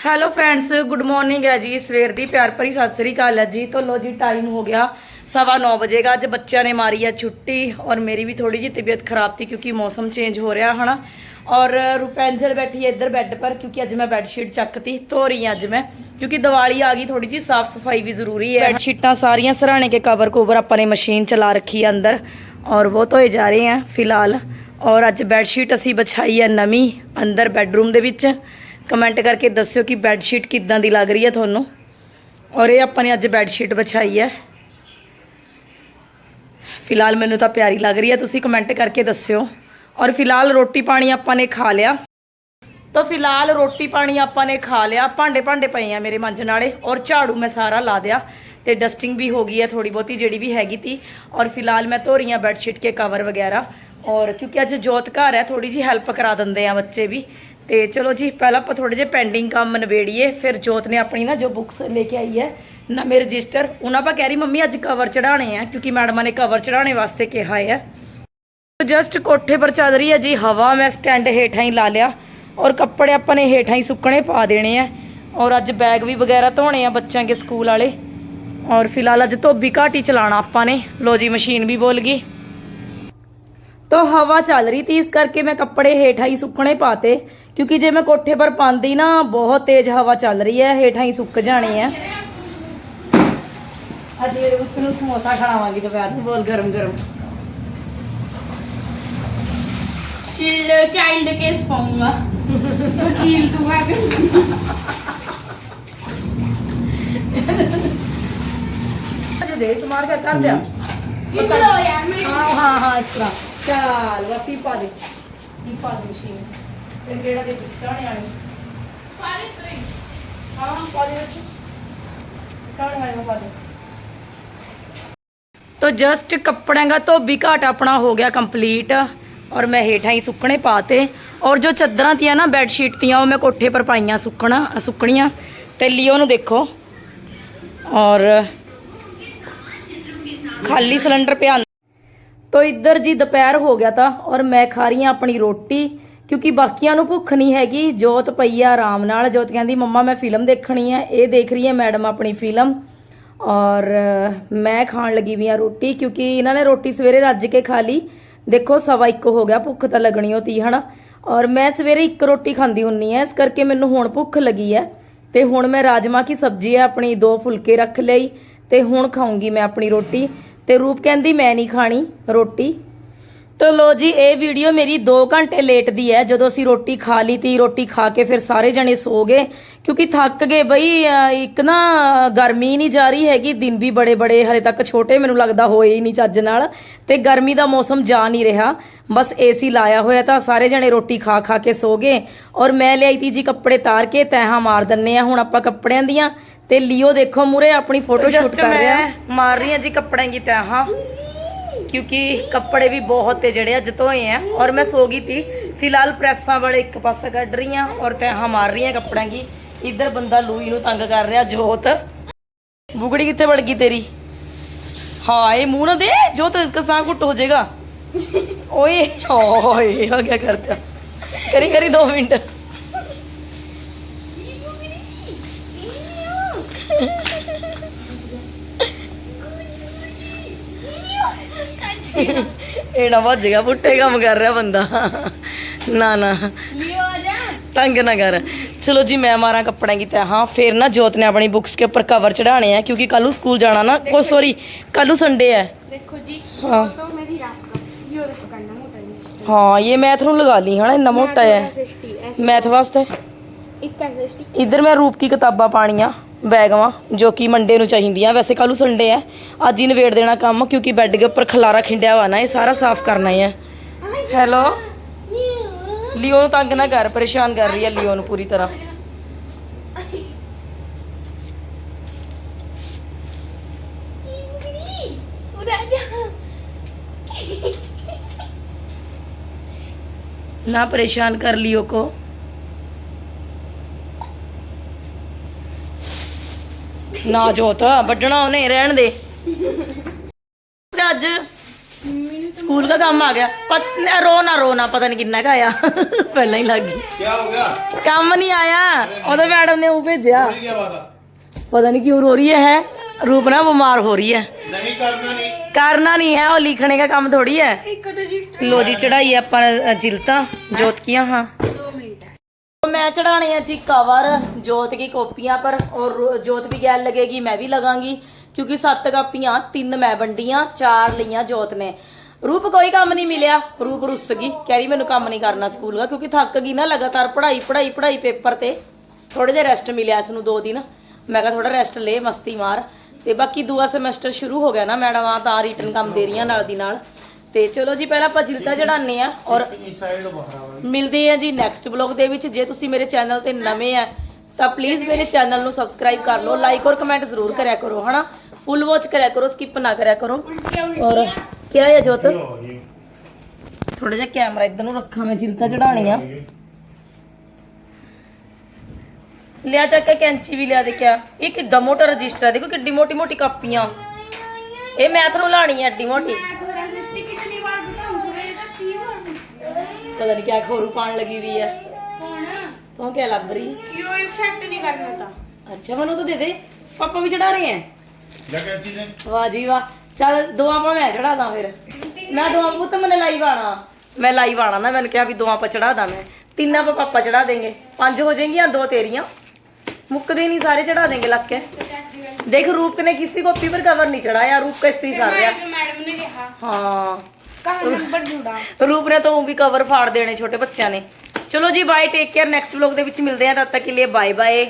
Hello friends good morning ਹੈ ਜੀ। ਸਵੇਰ ਦੀ ਪਿਆਰ ਭਰੀ ਸਤਿ ਸ੍ਰੀ ਅਕਾਲ ਹੈ ਜੀ। ਤੋਂ ਲੋ ਜੀ ਟਾਈਮ ਹੋ ਗਿਆ ਸਵਾ ਨੌ ਵਜੇਗਾ ਅੱਜ ਬੱਚਿਆਂ ਨੇ ਮਾਰੀ ਹੈ ਛੁੱਟੀ ਔਰ ਮੇਰੀ ਵੀ ਥੋੜੀ ਜਿਹੀ ਤਬੀਅਤ ਖਰਾਬ ਸੀ ਕਿਉਂਕਿ ਮੌਸਮ ਚੇਂਜ ਹੋ ਰਿਹਾ, ਹਨਾ? ਔਰ ਰੁਪੈਂਜਲ ਬੈਠੀ ਹੈ ਇੱਧਰ ਬੈੱਡ ਪਰ ਕਿਉਂਕਿ ਅੱਜ ਮੈਂ ਬੈੱਡ ਸ਼ੀਟ ਚੱਕਤੀ ਧੋ ਰਹੀ ਹਾਂ ਅੱਜ ਮੈਂ। ਕਿਉਂਕਿ ਦੀਵਾਲੀ ਆ ਗਈ ਥੋੜੀ ਜਿਹੀ ਸਾਫ਼ ਸਫ਼ਾਈ ਵੀ ਜ਼ਰੂਰੀ ਹੈ। ਬੈੱਡ ਸ਼ੀਟਾਂ ਸਾਰੀਆਂ ਸਰਾਣੇ ਕੇ ਕਵਰ ਕੋਵਰ ਆਪਾਂ ਨੇ ਮਸ਼ੀਨ ਚਲਾ ਰੱਖੀ ਹੈ ਅੰਦਰ। ਔਰ ਉਹ ਧੋਏ ਜਾ ਰਹੇ हैं ਫਿਲਹਾਲ। ਔਰ ਅੱਜ ਬੈੱਡ ਸ਼ੀਟ ਅਸੀਂ ਵਿਛਾਈ ਹੈ ਨਵੀਂ, ਅੰਦਰ ਬੈੱਡਰੂਮ ਦੇ ਵਿੱਚ। ਕਮੈਂਟ ਕਰਕੇ ਦੱਸਿਓ ਕਿ ਬੈੱਡ ਸ਼ੀਟ ਕਿੱਦਾਂ ਦੀ ਲੱਗ ਰਹੀ ਹੈ ਤੁਹਾਨੂੰ। ਔਰ ਇਹ ਆਪਾਂ ਨੇ ਅੱਜ ਬੈੱਡ ਸ਼ੀਟ ਵਿਛਾਈ ਹੈ। ਫਿਲਹਾਲ ਮੈਨੂੰ ਤਾਂ ਪਿਆਰੀ ਲੱਗ ਰਹੀ ਹੈ, ਤੁਸੀਂ ਕਮੈਂਟ ਕਰਕੇ ਦੱਸਿਓ। ਔਰ ਫਿਲਹਾਲ ਰੋਟੀ ਪਾਣੀ ਆਪਾਂ ਨੇ ਖਾ ਲਿਆ। ਤਾਂ ਫਿਲਹਾਲ ਰੋਟੀ ਪਾਣੀ ਆਪਾਂ ਨੇ ਖਾ ਲਿਆ। ਭਾਂਡੇ ਭਾਂਡੇ ਪਏ ਆ ਮੇਰੇ ਮਾਂਜਣ ਵਾਲੇ ਔਰ ਝਾੜੂ ਮੈਂ ਸਾਰਾ ਲਾ ਦਿਆ। ਤੇ ਡਸਟਿੰਗ ਵੀ ਹੋ ਗਈ ਹੈ ਥੋੜੀ ਬਹੁਤੀ, ਜਿਹੜੀ ਵੀ ਹੈਗੀ ਤੀ। ਔਰ ਫਿਲਹਾਲ ਮੈਂ ਧੋ ਰਹੀ ਹਾਂ ਬੈੱਡ ਸ਼ੀਟ ਕੇ ਕਵਰ ਵਗੈਰਾ। ਔਰ ਕਿਉਂਕਿ ਅੱਜ ਜੋਤ ਘਰ ਹੈ ਥੋੜੀ ਜੀ ਹੈਲਪ ਕਰਾ ਦਿੰਦੇ ਆ ਬੱਚੇ ਵੀ। ਤੇ ਚਲੋ ਜੀ, ਪਹਿਲਾਂ ਆਪਾਂ ਥੋੜੇ ਜਿਹੇ ਪੈਂਡਿੰਗ ਕੰਮ ਨਿਬੇੜੀਏ, ਫਿਰ ਜੋਤ ਨੇ ਆਪਣੀ ਨਾ ਜੋ ਬੁੱਕਸ ਲੈ ਕੇ ਆਈ ਹੈ ਨਵੇਂ ਰਜਿਸਟਰ ਉਹਨਾਂ ਪਾ ਕਹਿ ਰਹੀ ਮੰਮੀ ਅੱਜ ਕਵਰ ਚੜਾਣੇ ਆ, ਕਿਉਂਕਿ ਮੈਡਮਾਂ ਨੇ ਕਵਰ ਚੜਾਣੇ ਵਾਸਤੇ ਕਿਹਾ ਹੈ। ਜਸਟ ਕੋਠੇ ਪਰ ਚੱਲ ਰਹੀ ਹੈ ਜੀ, ਹਵਾ ਮੈਂ ਸਟੈਂਡ ਹੇਠਾਂ ਹੀ ਲਾ ਲਿਆ, ਔਰ ਕੱਪੜੇ ਆਪਾਂ ਨੇ ਹੇਠਾਂ ਹੀ ਸੁੱਕਣੇ ਪਾ ਦੇਣੇ ਆ, ਔਰ ਅੱਜ ਬੈਗ ਵੀ ਵਗੈਰਾ ਧੋਣੇ ਆ ਬੱਚਿਆਂ ਦੇ ਸਕੂਲ ਵਾਲੇ, ਔਰ ਫਿਲਹਾਲ ਅੱਜ ਧੋਬੀ ਘਾਟ ਹੀ ਚਲਾਣਾ ਆਪਾਂ ਨੇ ਲੋ ਜੀ ਮਸ਼ੀਨ ਵੀ ਬੋਲ ਗਈ। ਤੋ ਹਵਾ ਚੱਲ ਰਹੀ ਤੀ ਇਸ ਕਰਕੇ ਮੈਂ ਕੱਪੜੇ ਹੇਠਾਂ ਹੀ ਸੁੱਕਣੇ ਪਾਤੇ। ਕਿਉਂਕਿ ਜੇ ਮੈਂ ਕੋਠੇ ਪਰ ਪਾਉਂਦੀ ਨਾ ਬਹੁਤ ਤੇਜ਼ ਹਵਾ ਚੱਲ ਰਹੀ ਹੈ ਹੇਠਾਂ ਹੀ ਸੁੱਕ ਜਾਣੇ ਆ ਅੱਜ ਮੇਰੇ ਪੁੱਤ ਨੂੰ ਸਮੋਸਾ ਖੜਾਵਾਂਗੀ ਦੁਪਹਿਰ ਨੂੰ ਬੋਲ ਗਰਮ ਗਰਮ। ਚਾਈਲਡ ਕੇਸ ਪਾਉਂਗਾ। ਵਕੀਲ ਤੂੰ ਆ ਕੇ। ਦੇ ਸਮਾਰ ਕੇ ਕਰ ਦਿਆ ਇਸ ਲੋ ਯਾਰ ਮੈਂ ਹਾਂ ਹਾਂ ਹਾਂ ਇਸ ਤਰ੍ਹਾਂ। ਚੱਲ ਵਸੀ ਪਾ ਦੇ। ਕੀ ਪਾ ਦੇ ਮਸ਼ੀਨ? ਤੇ ਜਿਹੜਾ ਦੇ ਬਿਸਕਾਣੇ ਆਣੀ ਸਾਰੇ ਤਰੇ ਹਾਂ। ਪਾ ਦੇ ਵਿੱਚ। ਕਾਣ ਵਾਲੇ ਪਾ ਦੇ। ਤੋ ਜਸਟ ਕੱਪੜਿਆਂ ਦਾ ਧੋਬੀ ਘਾਟ ਆਪਣਾ ਹੋ ਗਿਆ ਕੰਪਲੀਟ ਔਰ ਮੈਂ ਹੇਠਾਂ ਹੀ ਸੁੱਕਣੇ ਪਾਤੇ। ਔਰ ਜੋ ਚੱਦਰਾਂ ਤੀਆਂ ਨਾ ਬੈੱਡ ਸ਼ੀਟ ਤੀਆਂ ਉਹ ਮੈਂ ਕੋਠੇ ਪਰ ਪਾਈਆਂ ਸੁੱਕਣਾ ਸੁੱਕਣੀਆਂ। ਤੇ ਲਿਓ ਨੂੰ ਦੇਖੋ। ਔਰ ਖਾਲੀ ਸਿਲੰਡਰ ਪਿਆ ਤੋ ਇੱਧਰ ਜੀ ਦੁਪਹਿਰ ਹੋ ਗਿਆ ਤਾਂ ਔਰ ਮੈਂ ਖਾ ਰਹੀ ਹਾਂ ਆਪਣੀ ਰੋਟੀ, ਕਿਉਂਕਿ ਬਾਕੀਆਂ ਨੂੰ ਭੁੱਖ ਨਹੀਂ ਹੈਗੀ। ਜੋਤ ਪਈ ਆ ਆਰਾਮ ਨਾਲ। ਜੋਤ ਕਹਿੰਦੀ, ਮੰਮਾ, ਮੈਂ ਫਿਲਮ ਦੇਖਣੀ ਹੈ। ਇਹ ਦੇਖ ਰਹੀ ਹੈ ਮੈਡਮ ਆਪਣੀ ਫਿਲਮ। ਔਰ ਮੈਂ ਖਾਣ ਲੱਗੀ ਵੀ ਆ ਰੋਟੀ, ਕਿਉਂਕਿ ਇਹਨਾਂ ਨੇ ਰੋਟੀ ਸਵੇਰੇ ਰੱਜ ਕੇ ਖਾ ਲਈ। ਦੇਖੋ, ਸਵਾ ਇੱਕ ਹੋ ਗਿਆ, ਭੁੱਖ ਤਾਂ ਲੱਗਣੀ ਹੋਤੀ ਹਨਾ? ਔਰ ਮੈਂ ਸਵੇਰੇ ਇੱਕ ਰੋਟੀ ਖਾਂਦੀ ਹੁੰਨੀ ਐ ਇਸ ਕਰਕੇ ਮੈਨੂੰ ਹੁਣ ਭੁੱਖ ਲੱਗੀ ਐ ਤੇ ਹੁਣ ਮੈਂ ਰਾਜਮਾ ਕੀ ਸਬਜ਼ੀ ਐ ਆਪਣੀ ਦੋ ਫੁਲਕੇ ਰੱਖ ਲਈ। ਤੇ ਹੁਣ ਖਾਉਂਗੀ ਮੈਂ ਆਪਣੀ ਰੋਟੀ। ਤੇ ਰੂਪ ਕਹਿੰਦੀ ਮੈਂ ਨਹੀਂ ਖਾਣੀ ਰੋਟੀ। ਤੋ ਲੋ ਜੀ ਇਹ ਵੀਡੀਓ ਮੇਰੀ 2 ਘੰਟੇ ਲੇਟ ਦੀ ਹੈ। ਜਦੋਂ ਅਸੀਂ ਰੋਟੀ ਖਾ ਲਈ ਤੀ ਰੋਟੀ ਖਾ ਕੇ ਫਿਰ ਸਾਰੇ ਜਣੇ ਸੋ ਗਏ। ਕਿਉਂਕਿ ਥੱਕ ਗਏ ਬਈ ਇੱਕ ਨਾ ਗਰਮੀ ਨਹੀਂ ਜਾ ਰਹੀ ਹੈਗੀ। ਦਿਨ ਵੀ ਬੜੇ ਬੜੇ ਹਲੇ ਤੱਕ ਛੋਟੇ ਮੈਨੂੰ ਲੱਗਦਾ ਹੋਏ ਹੀ ਨਹੀਂ ਚੱਜ ਨਾਲ। ਤੇ ਗਰਮੀ ਦਾ ਮੌਸਮ ਜਾ ਨਹੀਂ ਰਿਹਾ। ਬਸ ਏਸੀ ਲਾਇਆ ਹੋਇਆ ਤਾਂ ਸਾਰੇ ਜਣੇ ਰੋਟੀ ਖਾ ਖਾ ਕੇ ਸੋ ਗਏ। ਔਰ ਮੈਂ ਲਿਆਈ ਤੀ ਜੀ ਕੱਪੜੇ ਤਾਰ ਕੇ ਤੈਹਾਂ ਮਾਰ ਦਿੰਨੇ ਆ ਹੁਣ ਆਪਾਂ ਕੱਪੜਿਆਂ ਦੀਆਂ। ਤੇ ਲਿਓ ਦੇਖੋ ਮੂਰੇ ਆਪਣੀ ਫੋਟੋ ਸ਼ੂਟ ਕਰ ਰਿਹਾ। ਮਾਰ ਰਹੀ ਆ ਜੀ ਕੱਪੜਿਆਂ ਦੀ ਤੈਹਾਂ। ਕਿਉਂਕਿ ਕੱਪੜੇ ਵੀ ਬਹੁਤ ਤੇ ਜਿਹੜੇ ਅੱਜ ਧੋਏ ਆ। ਔਰ ਮੈਂ ਸੋ ਗਈ ਤੀ। ਫਿਲਹਾਲ ਪ੍ਰੈਸਾਂ ਵਾਲੇ ਇੱਕ ਪਾਸੇ ਕੱਢ ਰਹੀ ਆ ਔਰ ਤੈਹਾਂ ਮਾਰ ਰਹੀ ਆ ਕੱਪੜਿਆਂ ਦੀ। ਇੱਧਰ ਬੰਦਾ ਲੂਈ ਨੂੰ ਤੰਗ ਕਰ ਰਿਹਾ, ਜੋਤ। ਬੁਗੜੀ ਕਿੱਥੇ ਵੜ ਗਈ ਤੇਰੀ? ਹਾਂ ਇਹ ਮੂੰਹ ਨਾ ਦੇ। ਜੋਤ, ਇਸਕਾ ਸਾਹ ਘੁੱਟ ਹੋ ਜਾਏਗਾ। ਓਏ ਓਏ ਹੋ ਗਿਆ ਕਰਤਾ। ਕਰੀ ਕਰੀ 2 ਮਿੰਟ ਇਹ ਨਾ ਵੱਜੇਗਾ ਪੁੱਠੇ ਕੰਮ ਕਰ ਰਿਹਾ ਬੰਦਾ ਨਾ ਨਾ ਲਿਓ ਆ ਜਾ ਤੰਗ ਨਾ ਕਰ ਚਲੋ ਜੀ ਮੈਂ ਮਾਰਾਂ ਕੱਪੜਿਆਂ की तह हाँ फिर ना जोत ने अपनी बुक्स के ऊपर कवर चढ़ाने हैं क्योंकि कल स्कूल जाना ना को सॉरी कल संडे है ਦੇਖੋ ਜੀ हाँ तो मेरी रात का ये देखो करना मोटा नहीं हाँ ये मैथ ਨੂੰ ਲਗਾ ਲਈ ਹਨਾ ਇੰਨਾ ਮੋਟਾ ਹੈ सिस्टी ऐसे ਮੈਥ ਵਾਸਤੇ एक ऐसे सिस्टी ਇੱਧਰ ਮੈਂ ਰੂਪ ਕੀ ਕਿਤਾਬਾਂ ਪਾਣੀਆਂ ਬੈਗਵਾਂ ਜੋ ਕਿ ਮੰਡੇ ਨੂੰ ਚਾਹੀਦੀਆਂ ਵੈਸੇ ਕੱਲ੍ਹ ਨੂੰ ਸੰਡੇ ਹੈ ਅੱਜ ਹੀ ਨਵੇੜ ਦੇਣਾ ਕੰਮ ਕਿਉਂਕਿ ਬੈੱਡ ਦੇ ਉੱਪਰ ਖਲਾਰਾ ਖਿੰਡਿਆ ਵਾ ਨਾ ਇਹ ਸਾਰਾ ਸਾਫ਼ ਕਰਨਾ ਹੈ ਹੈਲੋ ਲਿਓ ਨੂੰ ਤੰਗ ਨਾ ਕਰ ਪਰੇਸ਼ਾਨ ਕਰ ਰਹੀ ਹੈ ਲਿਓ ਨੂੰ ਪੂਰੀ ਤਰ੍ਹਾਂ उधर जा ना परेशान कर लियो को ਨਾ ਜੋਤ ਵੱਢਣਾ ਉਹਨੇ ਰਹਿਣ ਦੇ ਤੇ ਅੱਜ ਸਕੂਲ ਦਾ ਕੰਮ ਆ ਗਿਆ ਪਤ ਰੋ ਨਾ ਰੋ ਨਾ ਪਤਾ ਨਹੀਂ ਕਿੰਨਾ ਕਾ ਆਇਆ ਪਹਿਲਾਂ ਹੀ ਲੱਗ ਗਈ क्या हो गया ਕੰਮ ਨਹੀਂ ਆਇਆ ਉਹਦੇ ਮੈਡਮ ਨੇ ਉਹ ਭੇਜਿਆ नहीं क्या बात है? ਪਤਾ ਨਹੀਂ क्यों रो रही है रूप ना बीमार हो रही है नहीं करना नहीं करना नहीं है और लिखने का काम थोड़ी है ਇੱਕ ਰਜਿਸਟਰ ਲੋ ਜੀ ਚੜਾਈ ਆਪਾਂ ਨੇ ਜਿਲਤਾ ਜੋਤ ਕੀਆਂ ਹਾਂ 2 ਮਿੰਟ मैं चढ़ाने हैं जी कवर जोत की कॉपियां पर और रो- जोत भी गैल लगेगी मैं भी लगांगी क्योंकि सत्त कापियां तीन मैं वंडियां चार लियां जोत ने रूप कोई काम नहीं मिलिया रूप रुस गई कह रही मैंने काम नहीं करना स्कूल का क्योंकि थक गई ना लगातार पढ़ाई पढ़ाई पढ़ाई पेपर ਤੇ ਥੋੜੇ ਜਿਹਾ ਰੈਸਟ ਮਿਲਿਆ ਇਸ ਨੂੰ ਦੋ ਦਿਨ ਮੈਂ ਕਿਹਾ ਥੋੜਾ ਰੈਸਟ ਲੈ ਮਸਤੀ ਮਾਰ ਤੇ ਬਾਕੀ ਦੂਆ ਸਮੈਸਟਰ ਸ਼ੁਰੂ ਹੋ ਗਿਆ ਨਾ ਮੈਡਮਾਂ ਤਾਂ ਰਿਟਰਨ ਕੰਮ ਦੇ ਰਹੀਆਂ ਨਾਲ ਦੀ ਨਾਲ ਤੇ ਚਲੋ ਜੀ ਪਹਿਲਾਂ ਆਪਾਂ ਜਿਲਤਾ ਚੜਾਉਂਦੇ ਆ ਔਰ ਮਿਲਦੇ ਆ ਜੀ ਨੈਕਸਟ ਬਲੌਗ ਦੇ ਵਿੱਚ। ਜੇ ਤੁਸੀਂ ਮੇਰੇ ਚੈਨਲ ਤੇ ਨਵੇਂ ਆ ਤਾਂ ਪਲੀਜ਼ ਮੇਰੇ ਚੈਨਲ ਨੂੰ ਸਬਸਕ੍ਰਾਈਬ ਕਰ ਲਓ ਲਾਈਕ ਔਰ ਕਮੈਂਟ ਜ਼ਰੂਰ ਕਰਿਆ ਕਰੋ ਹਨਾ? ਫੁੱਲ ਵਾਚ ਕਰਿਆ ਕਰੋ ਸਕਿਪ ਨਾ ਕਰਿਆ ਕਰੋ। ਔਰ ਕੀ ਹੈ ਜੋਤ? ਥੋੜਾ ਜਿਹਾ ਕੈਮਰਾ ਇਧਰ ਨੂੰ ਰੱਖਾਂ ਮੈਂ ਜਿਲਤਾ ਚੜਾਉਣੀ ਆ। ਲਿਆ ਚੱਕ ਕੇ ਕੈਂਚੀ ਵੀ ਲਿਆ ਦੇਖਿਆ। ਇਹ ਕਿੱਡਾ ਮੋਟਾ ਰਜਿਸਟਰ ਹੈ ਦੇਖੋ ਕਿੱਡੀ ਮੋਟੀ ਮੋਟੀ ਕਾਪੀਆਂ। ਇਹ ਮੈਥ ਨੂੰ ਲਾਣੀ ਹੈ ਐਡੀ ਮੋਟੀ। ਪਤਾ ਨਹੀਂ ਕਿਆ ਖੋਰੂ ਪਾਣ ਲੱਗੀ ਵੀ ਆ। ਕੌਣ? ਤੂੰ ਕਿਆ ਲੱਭ ਰਹੀ? ਯੋ ਇਫੈਕਟ ਨਹੀਂ ਕਰਨਾ ਅੱਛਾ ਮੈਨੂੰ ਤਾਂ ਦੇ ਦੇ। ਪਾਪਾ ਵੀ ਚੜਾ ਰਹੇ ਆ ਵਾਹ ਜੀ ਵਾਹ। ਚੱਲ ਦੁਆ ਪਾ ਮੈਂ ਚੜਾ ਦਾਂ ਫਿਰ। ਨਾ ਦੁਆ ਪੁੱਤ ਮੈਨੂੰ ਲਾਈਵ ਆਣਾ ਮੈਂ ਲਾਈਵ ਆਣਾ ਨਾ ਮੈਨੂੰ ਕਿਹਾ ਵੀ ਦੁਆ ਪਾ ਚੜਾ ਦਾਂ ਮੈਂ। ਤਿੰਨਾਂ ਪਾ ਪਾਪਾ ਚੜਾ ਦੇਂਗੇ। ਪੰਜ ਹੋ ਜਾਣਗੀਆਂ ਦੋ ਤੇਰੀਆਂ। ਮੁੱਕਦੇ ਨਹੀਂ ਸਾਰੇ ਚੜਾ ਦੇਂਗੇ ਲੱਕ ਕੇ ਦੇਖ ਰੂਪ ਨੇ ਕਿਸੇ ਕੋ ਪੀਵਰ ਕਵਰ ਨਹੀਂ ਚੜਾਇਆ ਰੂਪ ਕਾ ਇਸਤਰੀ ਸਾਰਿਆ ਮੈਡਮ ਨੇ ਕਿਹਾ। ਹਾਂ। ਕਹਾਣੀ ਨੰਬਰ ਰੂਪ ਨੇ ਤਾਂ ਉਹ ਵੀ ਕਵਰ ਫਾੜ ਦੇਣੇ ਛੋਟੇ ਬੱਚਿਆਂ ਨੇ। ਚਲੋ ਜੀ bye take care next vlog ਦੇ ਵਿੱਚ ਮਿਲਦੇ ਆ ਤਦ ਤੱਕ ਲਈ ਬਾਏ ਬਾਏ